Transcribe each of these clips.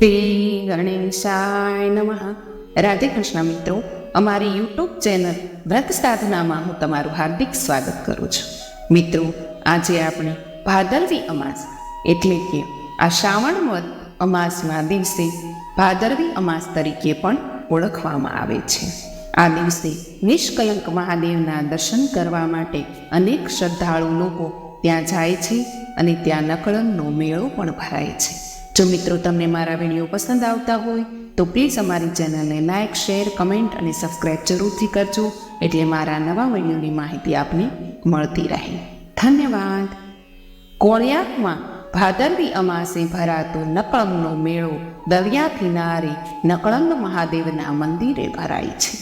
શ્રી ગણેશાય નમઃ રાધે કૃષ્ણ મિત્રો અમારી યુટ્યુબ ચેનલ વ્રત સાધનામાં હું તમારું હાર્દિક સ્વાગત કરું છું. મિત્રો, આજે આપણે ભાદરવી અમાસ એટલે કે આ શ્રાવણ વદ અમાસના દિવસે ભાદરવી અમાસ તરીકે પણ ઓળખવામાં આવે છે. આ દિવસે નિષ્કલંક મહાદેવના દર્શન કરવા માટે અનેક શ્રદ્ધાળુ લોકો ત્યાં જાય છે અને ત્યાં નકળનનો મેળો પણ ભરાય છે. જો મિત્રો તમને મારા વીડિયો પસંદ આવતા હોય, તો પ્લીઝ અમારી ચેનલને લાઇક શેર, કમેન્ટ અને સબસ્ક્રાઇબ જરૂરથી કરજો, એટલે મારા નવા વિડીયોની માહિતી આપને મળતી રહે. ધન્યવાદ. કોળિયાકમાં ભાદરવી અમાસે ભરાતો નકળંગનો મેળો દરિયા કિનારે નકળંગ મહાદેવના મંદિરે ભરાય છે.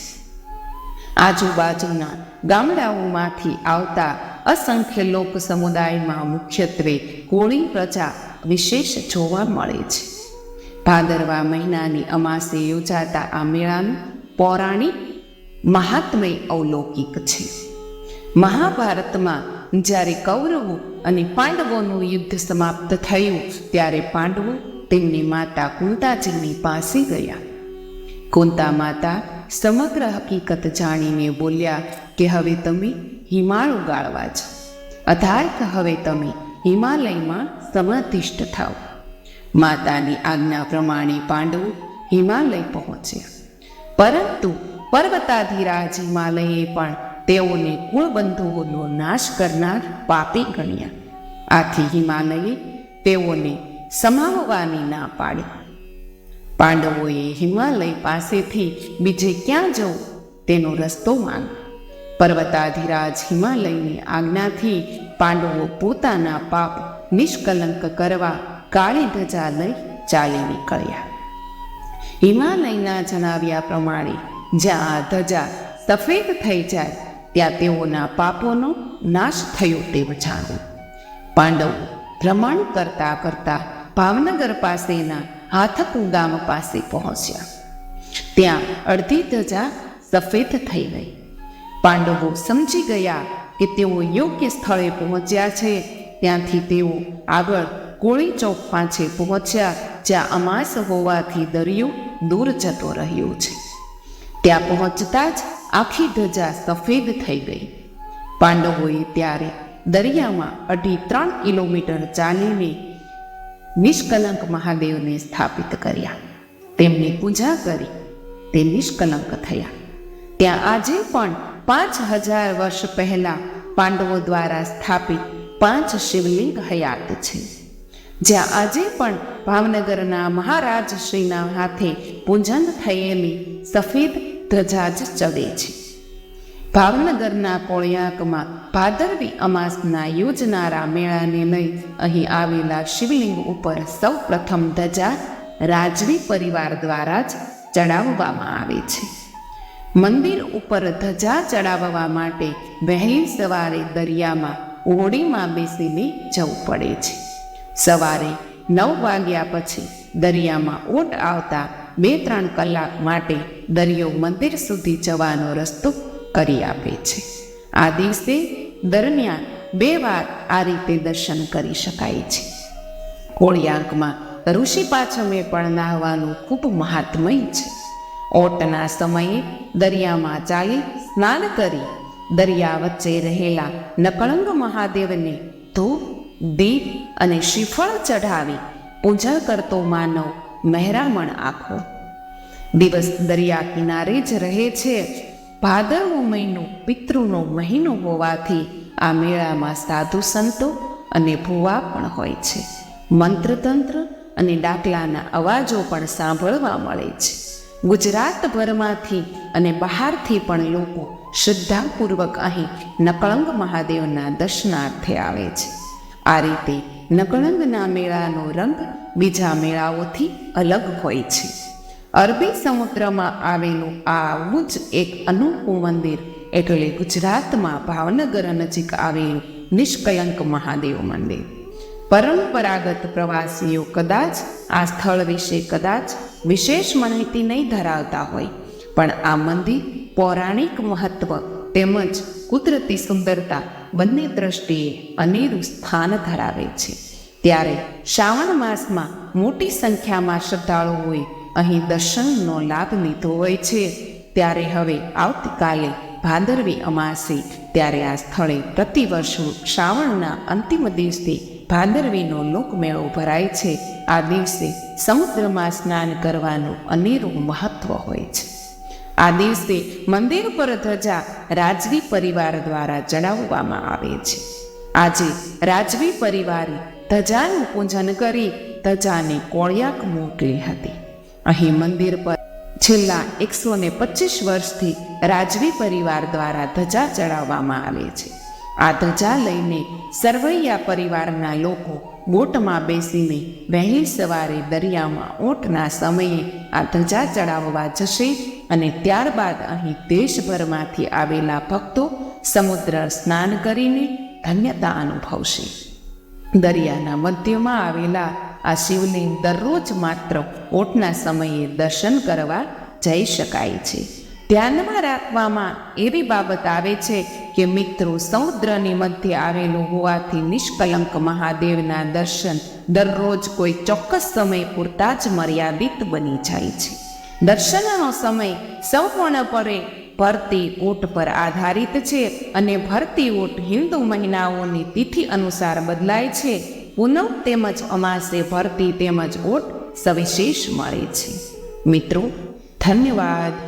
આજુબાજુના ગામડાઓમાંથી આવતા અસંખ્ય લોક સમુદાયમાં મુખ્યત્વે કોળી પ્રજા વિશેષ જોવા મળે છે. ભાદરવા મહિનાની અમાસે યોજાતા આ મેળાનું પૌરાણિક મહાત્મય અવલૌકિક છે. મહાભારતમાં જ્યારે કૌરવો અને પાંડવોનું યુદ્ધ સમાપ્ત થયું, ત્યારે પાંડવો તેમની માતા કુંતાજીની પાસે ગયા. કુંતા માતા સમગ્ર હકીકત જાણીને બોલ્યા કે હવે તમે હિમાળ ઉગાડવા જ અર્થાત હવે તમે હિમાલયમાં સમાધિષ્ઠ થાવ માતાની આજ્ઞા પ્રમાણે પાંડવો હિમાલય પહોંચ્યા. પરંતુ પર્વતાધિરાજ હિમાલયે પણ તેઓને કુળબંધુઓનો નાશ કરનાર પાપી ગણ્યા. આથી હિમાલયે તેઓને સમાવવાની ના પાડી. પાંડવોએ હિમાલય પાસેથી બીજે ક્યાં જવું તેનો રસ્તો માંગ પર્વતાધિરાજ હિમાલયની આજ્ઞાથી પાંડવો પોતાના પાપ નિષ્કલંક કરવા કાળી ધજા લઈ ચાલી નીકળ્યા હિમાલયના જણાવ્યા પ્રમાણે જ્યાં આ ધજા સફેદ થઈ જાય, ત્યાં તેઓના પાપોનો નાશ થયો તેમ જાણવું પાંડવો ભ્રમણ કરતા કરતા ભાવનગર પાસેના હાથકુ ગામ પાસે પહોંચ્યા. ત્યાં અડધી ધજા સફેદ થઈ ગઈ. પાંડવો સમજી ગયા કે તેઓ યોગ્ય સ્થળે પહોંચ્યા છે ત્યાંથી તેઓ આગળ કોળી ચોક પાસે પહોંચ્યા, જ્યાં અમાસ હોવાથી દરિયો દૂર જતો રહ્યો છે. ત્યાં પહોંચતા જ આખી ધજા સફેદ થઈ ગઈ. પાંડવોએ ત્યારે દરિયામાં અઢી ત્રણ કિલોમીટર ચાલીને નિષ્કલંક મહાદેવને સ્થાપિત કર્યા. તેમની પૂજા કરી, તે નિષ્કલંક થયા. ત્યાં આજે પણ પાંચ હજાર વર્ષ પહેલા પાંડવો દ્વારા સ્થાપિત પાંચ શિવલિંગ હયાત છે. જ્યાં આજે પણ ભાવનગરના મહારાજ શ્રીના હાથે પૂજન થયેલી સફેદ ધજા જ ચડે છે. ભાવનગરના કોળિયાકમાં ભાદરવી અમાસના યોજનારા મેળાને લઈ અહીં આવેલા શિવલિંગ ઉપર સૌ પ્રથમ ધજા રાજવી પરિવાર દ્વારા જ ચડાવવામાં આવે છે. મંદિર ઉપર ધજા ચડાવવા માટે વહેલી સવારે દરિયામાં ઓડીમાં બેસીને જવું પડે છે. સવારે નવ વાગ્યા પછી દરિયામાં ઓટ આવતા બે ત્રણ કલાક માટે દરિયો મંદિર સુધી જવાનો રસ્તો કરી આપે છે. આ દિવસે દરમિયાન બે વાર આ રીતે દર્શન કરી શકાય છે. કોળિયાંકમાં ઋષિ પાછમે પણ નાહવાનું ખૂબ મહાત્મય છે. ઓટના સમયે દરિયામાં ચાલી સ્નાન કરી દરિયા વચ્ચે રહેલા નકળંગ મહાદેવને ધૂપ દીપ અને શ્રીફળ ચઢાવી પૂજા કરતો માનવ મહેરામણ આખો. દિવસ દરિયા કિનારે જ રહે છે. ભાદરવો મહિનો, પિતૃનો મહિનો હોવાથી આ મેળામાં સાધુ સંતો અને ભુવા પણ હોય છે. મંત્રતંત્ર અને ડાકલાના અવાજો પણ સાંભળવા મળે છે. ગુજરાતભરમાંથી અને બહારથી પણ લોકો શ્રદ્ધાપૂર્વક અહીં નકળંગ મહાદેવના દર્શનાર્થે આવે છે. આ રીતે નકળંગના મેળાનો રંગ બીજા મેળાઓથી અલગ હોય છે. અરબી સમુદ્રમાં આવેલું આવું જ એક અનોખું મંદિર એટલે ગુજરાતમાં ભાવનગર નજીક આવેલું નિષ્કલંક મહાદેવ મંદિર. પરંપરાગત પ્રવાસીઓ કદાચ આ સ્થળ વિશે કદાચ વિશેષ માહિતી નહીં ધરાવતા હોય પણ આ મંદિર પૌરાણિક મહત્વ તેમજ કુદરતી સુંદરતા બંને દ્રષ્ટિએ અનેરું સ્થાન ધરાવે છે. ત્યારે શ્રાવણ માસમાં મોટી સંખ્યામાં શ્રદ્ધાળુઓએ અહીં દર્શનનો લાભ લીધો હોય છે. ત્યારે હવે આવતીકાલે ભાદરવી અમાસે, ત્યારે આ સ્થળે પ્રતિવર્ષ શ્રાવણના અંતિમ દિવસે ભાદરવીનો લોકમેળો ભરાય છે. આ દિવસે સમુદ્રમાં સ્નાન કરવાનું અનેરું મહત્વ હોય છે. આ દિવસે મંદિર પર ધજા રાજવી પરિવાર દ્વારા ચડાવવામાં આવે છે. આજે રાજવી પરિવારે ધજાનું પૂજન કરી ધજાને કોળિયાક મોકલી હતી. અહીં મંદિર પર છેલ્લા એકસો ને પચીસ વર્ષથી રાજવી પરિવાર દ્વારા ધજા ચડાવવામાં આવે છે. આ ધજા લઈને સરવૈયા પરિવારના લોકો બોટમાં બેસીને વહેલી સવારે દરિયામાં ઓઠના સમયે આ ધજા ચડાવવા જશે અને ત્યારબાદ અહીં દેશભરમાંથી આવેલા ભક્તો સમુદ્ર સ્નાન કરીને ધન્યતા અનુભવશે. દરિયાના મધ્યમાં આવેલા આ શિવલિંગ દરરોજ માત્ર ઓટના સમયે દર્શન કરવા જઈ શકાય છે. ધ્યાનમાં રાખવામાં એવી બાબત આવે છે કે મિત્રો સમુદ્રની મધ્ય આવેલું હોવાથી નિષ્કલંક મહાદેવના દર્શન દરરોજ કોઈ ચોક્કસ સમય પૂરતા જ મર્યાદિત બની જાય છે. દર્શનનો સમય સંપૂર્ણપણે ભરતી ઊંટ પર આધારિત છે અને ભરતી ઊંટ હિન્દુ મહિનાઓની તિથિ અનુસાર બદલાય છે. પૂનમ તેમજ અમાસે ભરતી તેમજ ઊંટ સવિશેષ મળે છે. મિત્રો, ધન્યવાદ.